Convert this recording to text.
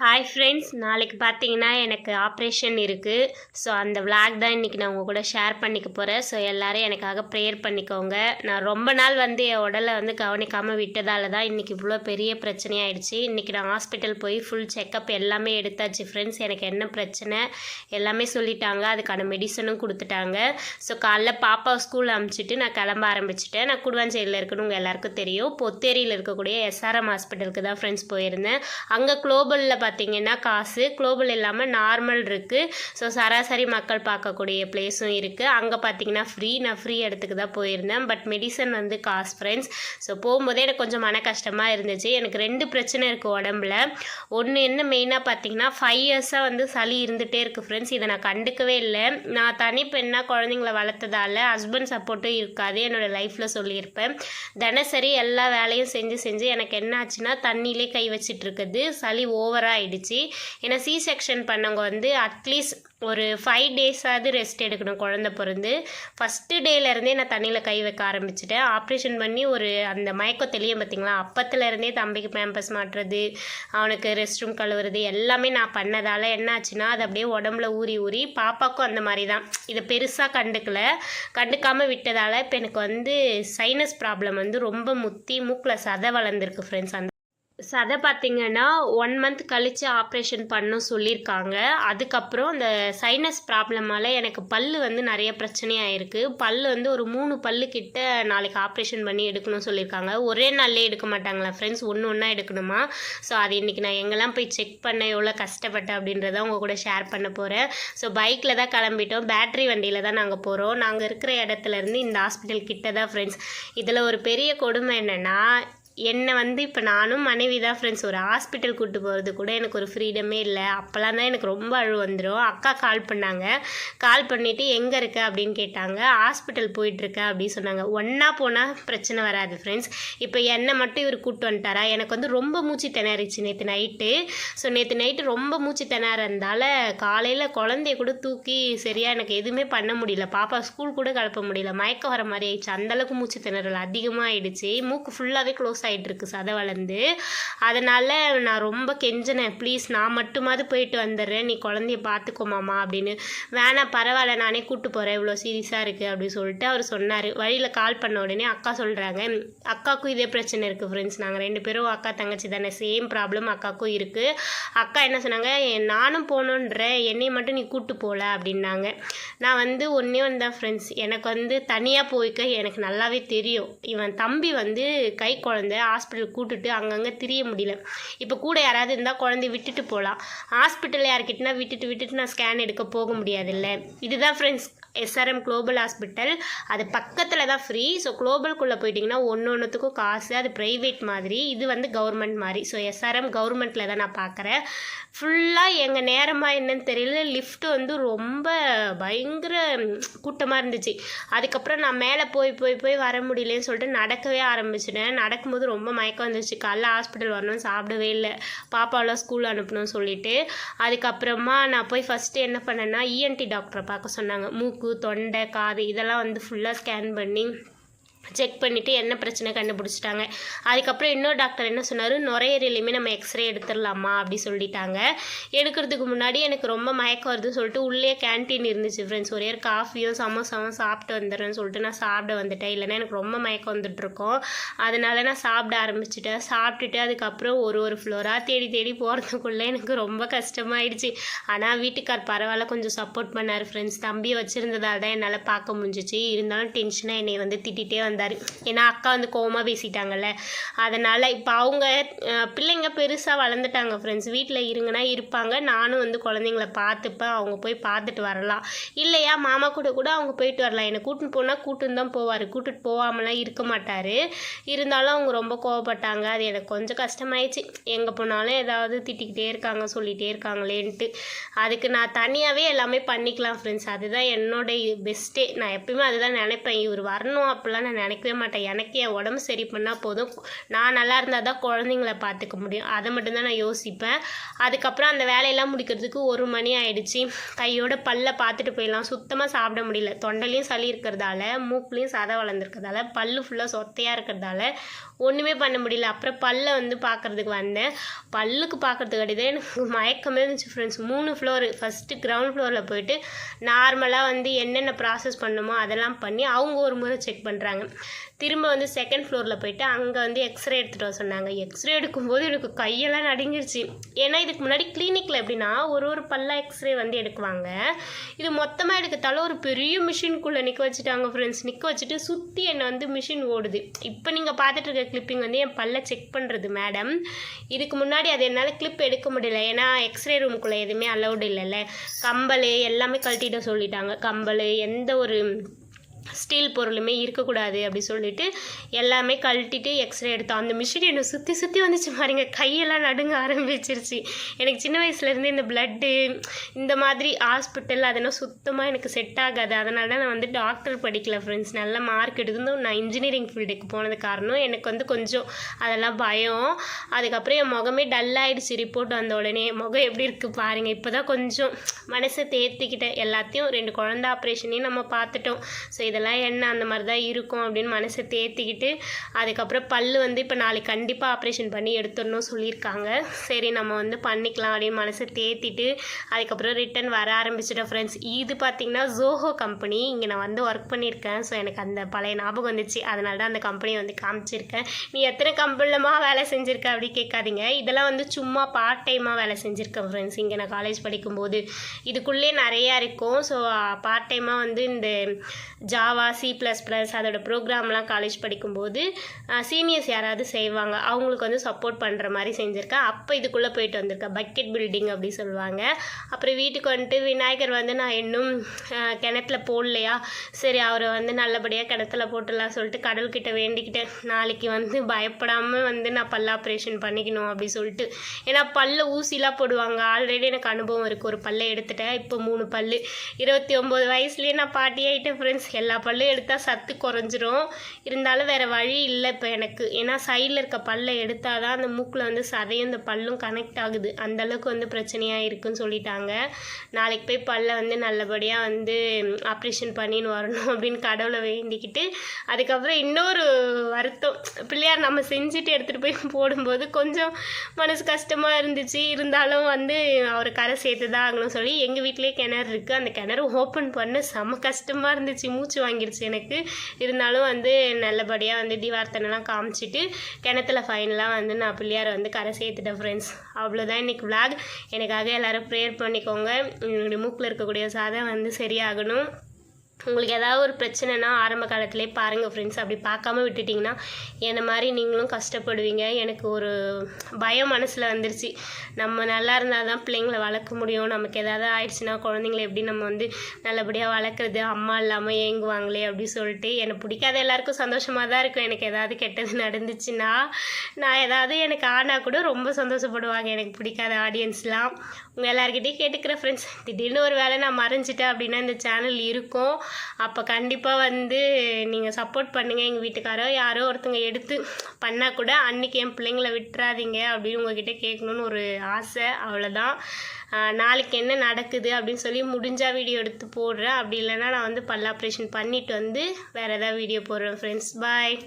Hi friends நாளைக்கு பார்த்தீங்கன்னா எனக்கு ஆப்ரேஷன் இருக்குது ஸோ அந்த விளாக் தான் இன்றைக்கி நான் உங்கள் கூட ஷேர் பண்ணிக்க போகிறேன் ஸோ எல்லாரும் எனக்காக ப்ரேயர் பண்ணிக்கோங்க. நான் ரொம்ப நாள் வந்து என் உடலை வந்து கவனிக்காமல் விட்டதால தான் இன்றைக்கி இவ்வளோ பெரிய பிரச்சனையாயிடுச்சு. இன்றைக்கி நான் ஹாஸ்பிட்டல் போய் ஃபுல் செக்கப் எல்லாமே எடுத்தாச்சு ஃப்ரெண்ட்ஸ் எனக்கு என்ன பிரச்சனை? எல்லாமே சொல்லிட்டாங்க. அதுக்கான மெடிசனும் கொடுத்துட்டாங்க. ஸோ காலைல பாப்பா ஸ்கூல் அனுப்பிச்சிட்டு நான் கிளம்ப ஆரம்பிச்சிட்டேன். நான் குடுவாஞ்சேரியில் இருக்கணும் உங்கள் எல்லாருக்கும் தெரியும். பொத்தேரியில் இருக்கக்கூடிய எஸ்ஆர்எம் ஹாஸ்பிட்டலுக்கு தான் ஃப்ரெண்ட்ஸ் போயிருந்தேன். அங்கே குளோபலில் பார்த்தீங்கன்னா காசு குளோபல் இல்லாமல் நார்மல் இருக்குது ஸோ சராசரி மக்கள் பார்க்கக்கூடிய பிளேஸும் இருக்குது அங்கே பார்த்தீங்கன்னா ஃப்ரீ நான் ஃப்ரீ இடத்துக்கு தான் போயிருந்தேன். பட் மெடிசன் வந்து காசு ஃப்ரெண்ட்ஸ் ஸோ போகும்போதே எனக்கு கொஞ்சம் மன கஷ்டமாக இருந்துச்சு. எனக்கு ரெண்டு பிரச்சனை இருக்குது உடம்புல. ஒன்று என்ன மெயினாக பார்த்தீங்கன்னா ஃபைவ் இயர்ஸாக வந்து சளி இருந்துகிட்டே இருக்குது ஃப்ரெண்ட்ஸ் இதை நான் கண்டுக்கவே இல்லை. நான் தனி பெண்ணாக குழந்தைங்கள வளர்த்ததால ஹஸ்பண்ட் சப்போர்ட்டும் இருக்காது. என்னோடய லைஃப்பில் சொல்லியிருப்பேன். தினசரி எல்லா வேலையும் செஞ்சு செஞ்சு எனக்கு என்ன ஆச்சுன்னா தண்ணியிலே கை வச்சிட்டு இருக்குது. சளி ஓவராக ஆயிடுச்சு. ஏன்னா சி செக்ஷன் பண்ணவங்க வந்து அட்லீஸ்ட் ஒரு ஃபைவ் டேஸாவது ரெஸ்ட் எடுக்கணும் குழந்த பிறந்து. ஃபஸ்ட்டு டேலேருந்தே நான் தண்ணியில் கை வைக்க ஆரம்பிச்சிட்டேன். ஆப்ரேஷன் பண்ணி ஒரு அந்த மயக்கம் தெளியும் பார்த்தீங்களா அப்பத்துலேருந்தே தம்பிக்கு பேம்பஸ் மாட்டுறது அவனுக்கு ரெஸ்ட் ரூம் கழுவுறது எல்லாமே நான் பண்ணதால் என்ன ஆச்சுன்னா அது அப்படியே உடம்புல ஊறி ஊறி பாப்பாக்கும் அந்த மாதிரி தான் இதை பெருசாக கண்டுக்கல. கண்டுக்காமல் விட்டதால் இப்போ எனக்கு வந்து சைனஸ் ப்ராப்ளம் வந்து ரொம்ப முத்தி மூக்கில் சதை வளர்ந்துருக்கு ஃப்ரெண்ட்ஸ் அந்த சதை பார்த்தீங்கன்னா ஒன் மந்த் கழித்து ஆப்ரேஷன் பண்ணும் சொல்லியிருக்காங்க அதுக்கப்புறம் இந்த சைனஸ் ப்ராப்ளமால் எனக்கு பல் வந்து நிறைய பிரச்சனையாக இருக்குது பல் வந்து ஒரு மூணு பல்லு கிட்ட நாளைக்கு ஆப்ரேஷன் பண்ணி எடுக்கணும்னு சொல்லியிருக்காங்க ஒரே நாள்லேயே எடுக்க மாட்டாங்களா ஃப்ரெண்ட்ஸ் ஒன்று ஒன்றா எடுக்கணுமா? ஸோ அது இன்றைக்கி நான் எங்கெல்லாம் போய் செக் பண்ண எவ்வளோ கஷ்டப்பட்டேன் அப்படின்றத உங்கள் கூட ஷேர் பண்ண போகிறேன் ஸோ பைக்கில் தான் கிளம்பிட்டோம். பேட்டரி வண்டியில் தான் நாங்கள் போகிறோம் நாங்கள் இருக்கிற இடத்துலேருந்து இந்த ஹாஸ்பிட்டல் கிட்ட தான் ஃப்ரெண்ட்ஸ் இதில் ஒரு பெரிய கொடுமை என்னென்னா என்னை வந்து இப்போ நானும் மனைவி தான் ஃப்ரெண்ட்ஸ் ஒரு ஹாஸ்பிட்டல் கூட்டு போகிறது கூட எனக்கு ஒரு ஃப்ரீடமே இல்லை. அப்போல்லாம் தான் எனக்கு ரொம்ப அழு வந்துடும் அக்கா கால் பண்ணாங்க. கால் பண்ணிவிட்டு எங்கே இருக்க? அப்படின்னு கேட்டாங்க. ஹாஸ்பிட்டல் போயிட்டுருக்க அப்படின்னு சொன்னாங்க. ஒன்றா போனால் பிரச்சனை வராது ஃப்ரெண்ட்ஸ் இப்போ என்னை மட்டும் இவர் கூப்பிட்டு வந்துட்டாரா? எனக்கு வந்து ரொம்ப மூச்சு திணறிச்சு நேற்று நைட்டு ஸோ நேற்று நைட்டு ரொம்ப மூச்சு திணறதால காலையில் குழந்தைய கூட தூக்கி சரியாக எனக்கு எதுவுமே பண்ண முடியல. பாப்பா ஸ்கூல் கூட கிளப்ப முடியல. மயக்கம் வர மாதிரி ஆயிடுச்சு. அந்தளவுக்கு மூச்சு திணறல் அதிகமாக ஆயிடுச்சு மூக்கு ஃபுல்லாகவே க்ளோஸ் ஆகிட்டு இருக்கு சதை வளர்ந்து. அதனால் நான் ரொம்ப கெஞ்சினேன் ப்ளீஸ் நான் மட்டுமாவது போயிட்டு வந்துடுறேன் நீ குழந்தைய பார்த்துக்கோமாம்மா அப்படின்னு. வேணாம் பரவாயில்ல நானே கூப்பிட்டு போகிறேன் இவ்வளோ சீரியஸாக இருக்குது அப்படின்னு சொல்லிட்டு அவர் சொன்னார். வழியில் கால் பண்ண உடனே அக்கா சொல்கிறாங்க அக்காவுக்கும் இதே பிரச்சனை இருக்குது ஃப்ரெண்ட்ஸ் நாங்கள் ரெண்டு பேரும் அக்கா தங்கச்சி தானே சேம் ப்ராப்ளம் அக்காவுக்கும் இருக்குது அக்கா என்ன சொன்னாங்க நானும் போகணுன்றேன் என்னையை மட்டும் நீ கூப்பிட்டு போகல அப்படின்னாங்க. நான் வந்து ஒன்றே வந்தேன் தான் ஃப்ரெண்ட்ஸ் எனக்கு வந்து தனியாக போய்க்க எனக்கு நல்லாவே தெரியும். இவன் தம்பி வந்து கை குழந்த ஹாஸ்பிட்டல் கூட்டுட்டு அங்கங்கே திரிய முடியல. இப்போ கூட யாராவது இருந்தால் குழந்தைய விட்டுட்டு போகலாம் ஹாஸ்பிட்டலில் யார்கிட்டனா விட்டுட்டு விட்டுட்டு நான் ஸ்கேன் எடுக்க போக முடியாதுல்ல. இதுதான் ஃப்ரெண்ட்ஸ் எஸ்ஆர்எம் குளோபல் ஹாஸ்பிட்டல் அது பக்கத்தில் தான் ஃப்ரீ ஸோ குளோபல்குள்ளே போயிட்டிங்கன்னா ஒன்று ஒன்றுத்துக்கும் காசு அது ப்ரைவேட் மாதிரி. இது வந்து கவர்மெண்ட் மாதிரி. ஸோ எஸ்ஆர்எம் கவர்மெண்ட்டில் தான் நான் பார்க்குறேன் ஃபுல்லாக எங்கள் நேரமாக என்னன்னு தெரியல. லிஃப்ட் வந்து ரொம்ப பயங்கர கூட்டமாக இருந்துச்சு. அதுக்கப்புறம் நான் மேலே போய் போய் போய் வர முடியலன்னு சொல்லிட்டு நடக்கவே ஆரம்பிச்சிட்டேன். நடக்கும்போது ரொம்ப மயக்கம் வந்துச்சு காலைல ஹாஸ்பிட்டல் வரணும் சாப்பிடவே இல்லை. பாப்பாவெல்லாம் ஸ்கூல் அனுப்பணும்னு சொல்லிட்டு. அதுக்கப்புறமா நான் போய் ஃபஸ்ட்டு என்ன பண்ணேன்னா இஎன்டி டாக்டரை பார்க்க சொன்னாங்க. மூக்கு தொண்டை காது இதெல்லாம் வந்து ஃபுல்லாக ஸ்கேன் பண்ணி செக் பண்ணிவிட்டு என்ன பிரச்சனை கண்டுபிடிச்சிட்டாங்க. அதுக்கப்புறம் இன்னொரு டாக்டர் என்ன சொன்னார்? நுரையீரலையுமே நம்ம எக்ஸ்ரே எடுத்துடலாமா? அப்படி சொல்லிட்டாங்க. எடுக்கிறதுக்கு முன்னாடி எனக்கு ரொம்ப மயக்கம் வருதுன்னு சொல்லிட்டு உள்ளே கேன்டீன் இருந்துச்சு ஃப்ரெண்ட்ஸ் ஒரே ஒரு காஃபியும் சமோசாவும் சாப்பிட்டு வந்துடுறேன்னு சொல்லிட்டு நான் சாப்பிட வந்துட்டேன். இல்லைன்னா எனக்கு ரொம்ப மயக்கம் வந்துட்டுருக்கோம். அதனால நான் சாப்பிட ஆரம்பிச்சிட்டேன். சாப்பிட்டுட்டு அதுக்கப்புறம் ஒரு ஒரு ஃப்ளோராக தேடி தேடி போகிறதுக்குள்ளே எனக்கு ரொம்ப கஷ்டமாயிடுச்சு. ஆனால் வீட்டுக்கார் பரவாயில்ல கொஞ்சம் சப்போர்ட் பண்ணார் ஃப்ரெண்ட்ஸ் தம்பியை வச்சுருந்ததால் தான் என்னால் பார்க்க முடிஞ்சிச்சு. இருந்தாலும் டென்ஷனாக என்னை வந்து திட்டிகிட்டே வந்து வந்தார் ஏன்னா அக்கா வந்து கோவமாக பேசிட்டாங்கல்ல. அதனால் இப்போ அவங்க பிள்ளைங்க பெருசாக வளர்ந்துட்டாங்க ஃப்ரெண்ட்ஸ் வீட்டில் இருங்கன்னா இருப்பாங்க. நானும் வந்து குழந்தைங்கள பார்த்துப்பேன் அவங்க போய் பார்த்துட்டு வரலாம். இல்லையா மாமா கூட கூட அவங்க போயிட்டு வரலாம். என்னை கூட்டின்னு போனால் கூட்டின்னு தான் போவார். கூட்டிட்டு போகாமலாம் இருக்க மாட்டார். இருந்தாலும் அவங்க ரொம்ப கோவப்பட்டாங்க. அது எனக்கு கொஞ்சம் கஷ்டமாயிடுச்சு. எங்கே போனாலும் ஏதாவது திட்டிக்கிட்டே இருக்காங்க சொல்லிகிட்டே இருக்காங்களேன்ட்டு. அதுக்கு நான் தனியாகவே எல்லாமே பண்ணிக்கலாம் ஃப்ரெண்ட்ஸ் அதுதான் என்னோட பெஸ்ட்டே நான் எப்பயுமே அதுதான் நினைப்பேன். இவர் வரணும் அப்படிலாம் நான் நினைக்கவே மாட்டேன். எனக்கு என் உடம்பு சரி பண்ணால் போதும். நான் நல்லா இருந்தால் தான் குழந்தைங்கள பார்த்துக்க முடியும். அதை மட்டும்தான் நான் யோசிப்பேன். அதுக்கப்புறம் அந்த வேலையெல்லாம் முடிக்கிறதுக்கு ஒரு மணி ஆயிடுச்சு. கையோட பல்ல பார்த்துட்டு போயிடலாம். சுத்தமாக சாப்பிட முடியல. தொண்டலையும் சளி இருக்கிறதால மூக்குலேயும் சதை வளர்ந்துருக்கிறதால பல்லு ஃபுல்லாக சொத்தையாக இருக்கிறதால ஒன்றுமே பண்ண முடியல. அப்புறம் பல்லை வந்து பார்க்குறதுக்கு வந்தேன். பல்லுக்கு பார்க்குறதுக்கு அடிதான் எனக்கு மயக்கமே இருந்துச்சு ஃப்ரெண்ட்ஸ் மூணு ஃப்ளோரு ஃபஸ்ட்டு கிரவுண்ட் ஃப்ளோரில் போயிட்டு நார்மலாக வந்து என்னென்ன ப்ராசஸ் பண்ணணுமோ அதெல்லாம் பண்ணி அவங்க ஒரு முறை செக் பண்ணுறாங்க திரும்ப வந்து செகண்ட் ஃப்ளோரில் போயிட்டு அங்கே வந்து எக்ஸ்ரே எடுத்துகிட்டு வர சொன்னாங்க. எக்ஸ்ரே எடுக்கும்போது எனக்கு கையெல்லாம் நடுங்கிருச்சு. ஏன்னா இதுக்கு முன்னாடி கிளினிக்கில் எப்படின்னா ஒரு ஒரு பல்லா எக்ஸ்ரே வந்து எடுக்குவாங்க. இது மொத்தமாக எடுக்கத்தால ஒரு பெரிய மிஷின்குள்ளே நிற்க வச்சுட்டாங்க ஃப்ரெண்ட்ஸ் நிற்க வச்சுட்டு சுற்றி என்னை வந்து மிஷின் ஓடுது. இப்போ நீங்கள் பார்த்துட்டு இருக்க கிளிப்பிங் வந்து என் பல்ல செக் பண்ணுறது மேடம் இதுக்கு முன்னாடி அது என்னால் கிளிப் எடுக்க முடியல. ஏன்னா எக்ஸ்ரே ரூமுக்குள்ளே எதுவுமே அலௌடு இல்லைல்ல. கம்பல் எல்லாமே கழட்டிட சொல்லிட்டாங்க. கம்பல் எந்த ஒரு ஸ்டீல் பொருளுமே இருக்கக்கூடாது அப்படி சொல்லிட்டு எல்லாமே கழட்டிட்டு எக்ஸ்ரே எடுத்தோம். அந்த மிஷின் என்னை சுற்றி சுற்றி வந்துச்சு பாருங்க. கையெல்லாம் நடுங்க ஆரம்பிச்சிருச்சு. எனக்கு சின்ன வயசுலேருந்து இந்த பிளட்டு இந்த மாதிரி ஹாஸ்பிட்டல் அதெல்லாம் சுத்தமாக எனக்கு செட் ஆகாது. அதனால தான் நான் வந்து டாக்டர் படிக்கல ஃப்ரெண்ட்ஸ் நல்ல மார்க் எடுத்திருந்தோம். நான் இன்ஜினியரிங் ஃபீல்டுக்கு போனது காரணம் எனக்கு வந்து கொஞ்சம் அதெல்லாம் பயம். அதுக்கப்புறம் என் முகமே டல் ஆகிடுச்சு ரிப்போர்ட் வந்த உடனே முகம் எப்படி இருக்குது பாருங்கள் இப்போ தான் கொஞ்சம் மனசை தேர்த்திக்கிட்டேன் எல்லாத்தையும் ரெண்டு குழந்த ஆப்ரேஷனையும் நம்ம பார்த்துட்டோம். ஸோ இதெல்லாம் என்ன அந்த மாதிரி தான் இருக்கும் அப்படின்னு மனசை தேர்த்திக்கிட்டு அதுக்கப்புறம் பல்லு வந்து இப்போ நாளைக்கு கண்டிப்பாக ஆப்ரேஷன் பண்ணி எடுத்துடணும் சொல்லியிருக்காங்க. சரி நம்ம வந்து பண்ணிக்கலாம் அப்படின்னு மனசை தேர்த்திட்டு அதுக்கப்புறம் ரிட்டன் வர ஆரம்பிச்சிட்டோம் ஃப்ரெண்ட்ஸ் இது பார்த்திங்கன்னா ஜோஹோ கம்பெனி இங்கே நான் வந்து ஒர்க் பண்ணியிருக்கேன். ஸோ எனக்கு அந்த பழைய ஞாபகம் வந்துச்சு. அதனால தான் அந்த கம்பெனியை வந்து காமிச்சிருக்கேன். நீ எத்தனை கம்பெனிலமாக வேலை செஞ்சுருக்க அப்படி கேட்காதீங்க. இதெல்லாம் வந்து சும்மா பார்ட் டைமாக வேலை செஞ்சுருக்கேன் ஃப்ரெண்ட்ஸ் இங்கே நான் காலேஜ் படிக்கும்போது. இதுக்குள்ளே நிறையா இருக்கும். ஸோ பார்ட் டைமாக வந்து இந்த ஜா ஜாவா சி ப்ளஸ் ப்ளஸ் அதோட ப்ரோக்ராம்லாம் காலேஜ் படிக்கும்போது சீனியர்ஸ் யாராவது செய்வாங்க அவங்களுக்கு வந்து சப்போர்ட் பண்ணுற மாதிரி செஞ்சுருக்கேன் அப்போ இதுக்குள்ளே போயிட்டு வந்திருக்கேன் பக்கெட் பில்டிங் அப்படி சொல்லுவாங்க. அப்புறம் வீட்டுக்கு வந்துட்டு விநாயகர் வந்து நான் இன்னும் கிணத்துல போடலையா? சரி அவரை வந்து நல்லபடியாக கிணத்துல போட்டுடலாம் சொல்லிட்டு கடவுள்கிட்ட வேண்டிக்கிட்டேன் நாளைக்கு வந்து பயப்படாமல் வந்து நான் பல்ல ஆப்ரேஷன் பண்ணிக்கணும் அப்படி சொல்லிட்டு. ஏன்னா பல்ல ஊசிலாம் போடுவாங்க. ஆல்ரெடி எனக்கு அனுபவம் இருக்குது ஒரு பல்லை எடுத்துட்டேன். இப்போ மூணு பல்லு. இருபத்தி ஒம்பது வயசுலேயே நான் பாட்டி ஆகிட்டேன் ஃப்ரெண்ட்ஸ் எல்லா பல்லும் எடுத்தால் சத்து குறைஞ்சிரும். இருந்தாலும் வேறு வழி இல்லை இப்போ எனக்கு. ஏன்னா சைடில் இருக்க பல்லை எடுத்தால் தான் அந்த மூக்கில் வந்து சதையும் இந்த பல்லும் கனெக்ட் ஆகுது. அந்தளவுக்கு வந்து பிரச்சனையாக இருக்குன்னு சொல்லிட்டாங்க. நாளைக்கு போய் பல்லை வந்து நல்லபடியாக வந்து ஆப்ரேஷன் பண்ணின்னு வரணும் அப்படின்னு கடவுளை வேண்டிக்கிட்டு அதுக்கப்புறம் இன்னொரு வருத்தம். பிள்ளையார் நம்ம செஞ்சுட்டு எடுத்துகிட்டு போய் போடும்போது கொஞ்சம் மனசு கஷ்டமாக இருந்துச்சு. இருந்தாலும் வந்து அவரை கரை சேர்த்து தான் ஆகணும் சொல்லி எங்கள் வீட்டிலே கிணறு இருக்குது அந்த கிணறு ஓப்பன் பண்ண செம கஷ்டமாக இருந்துச்சு. மூச்சு வாங்கிடுச்சு எனக்கு. இருந்தாலும் வந்து நல்லபடியாக வந்து தீவார்த்தனைலாம் காமிச்சிட்டு கிணத்துல ஃபைனலாக வந்து நான் பிள்ளையாரை வந்து கரை சேர்த்துட்டேன் ஃப்ரெண்ட்ஸ் அவ்வளோதான் இன்றைக்கி விளாக் எனக்காக எல்லோரும் ப்ரேயர் பண்ணிக்கோங்க. என்னுடைய மூக்கில் இருக்கக்கூடிய சாதம் வந்து சரியாகணும். உங்களுக்கு ஏதாவது ஒரு பிரச்சனைனா ஆரம்ப காலத்திலே பாருங்கள் ஃப்ரெண்ட்ஸ் அப்படி பார்க்காம விட்டுட்டிங்கன்னா என்னை மாதிரி நீங்களும் கஷ்டப்படுவீங்க. எனக்கு ஒரு பயம் மனசில் வந்துருச்சு. நம்ம நல்லா இருந்தால் தான் பிள்ளைங்களை வளர்க்க முடியும். நமக்கு ஏதாவது ஆயிடுச்சுன்னா குழந்தைங்கள எப்படி நம்ம வந்து நல்லபடியாக வளர்க்குறது? அம்மா இல்லாமல் ஏங்குவாங்களே அப்படின்னு சொல்லிட்டு எனக்கு பிடிக்காத எல்லாருக்கும் சந்தோஷமாக தான் இருக்கும். எனக்கு ஏதாவது கெட்டது நடந்துச்சுன்னா நான் ஏதாவது எனக்கு ஆனால் கூட ரொம்ப சந்தோஷப்படுவாங்க. எனக்கு பிடிக்காத ஆடியன்ஸ்லாம் எல்லாருக்கிட்டையும் கேட்டுக்கிறேன் ஃப்ரெண்ட்ஸ் திடீர்னு ஒரு வேலை நான் மறைஞ்சிட்டேன் அப்படின்னா இந்த சேனல் இருக்கும். அப்போ கண்டிப்பாக வந்து நீங்கள் சப்போர்ட் பண்ணுங்கள் எங்கள் வீட்டுக்காரோ யாரோ ஒருத்தங்க எடுத்து பண்ணால் கூட அன்றைக்கி என் பிள்ளைங்கள விட்டுறாதீங்க அப்படின்னு உங்ககிட்ட கேட்கணுன்னு ஒரு ஆசை. அவ்வளோதான் நாளைக்கு என்ன நடக்குது அப்படின்னு சொல்லி முடிஞ்சால் வீடியோ எடுத்து போடுறேன். அப்படி இல்லைன்னா நான் வந்து பல்ல ஆப்ரேஷன் பண்ணிவிட்டு வந்து வேறு ஏதாவது வீடியோ போடுறேன் ஃப்ரெண்ட்ஸ் பாய்